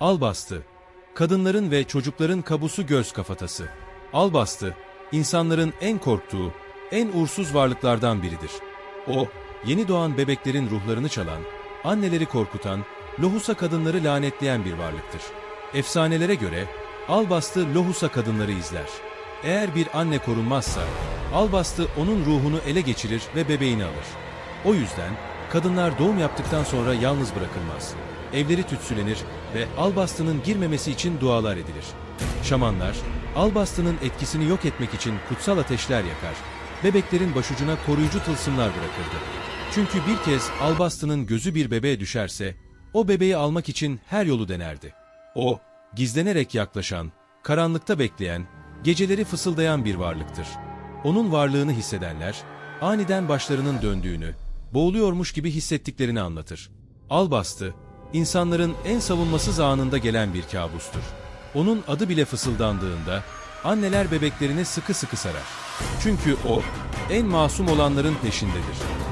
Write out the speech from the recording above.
Albastı, kadınların ve çocukların kabusu göz kafatası. Albastı, insanların en korktuğu, en uğursuz varlıklardan biridir. O, yeni doğan bebeklerin ruhlarını çalan, anneleri korkutan, lohusa kadınları lanetleyen bir varlıktır. Efsanelere göre, Albastı lohusa kadınları izler. Eğer bir anne korunmazsa, Albastı onun ruhunu ele geçirir ve bebeğini alır. O yüzden kadınlar doğum yaptıktan sonra yalnız bırakılmaz. Evleri tütsülenir ve Albastı'nın girmemesi için dualar edilir. Şamanlar, Albastı'nın etkisini yok etmek için kutsal ateşler yakar. Bebeklerin başucuna koruyucu tılsımlar bırakırdı. Çünkü bir kez Albastı'nın gözü bir bebeğe düşerse, o bebeği almak için her yolu denerdi. O, gizlenerek yaklaşan, karanlıkta bekleyen, geceleri fısıldayan bir varlıktır. Onun varlığını hissedenler, aniden başlarının döndüğünü, boğuluyormuş gibi hissettiklerini anlatır. Albastı, insanların en savunmasız anında gelen bir kabustur. Onun adı bile fısıldandığında, anneler bebeklerini sıkı sıkı sarar. Çünkü o, en masum olanların peşindedir.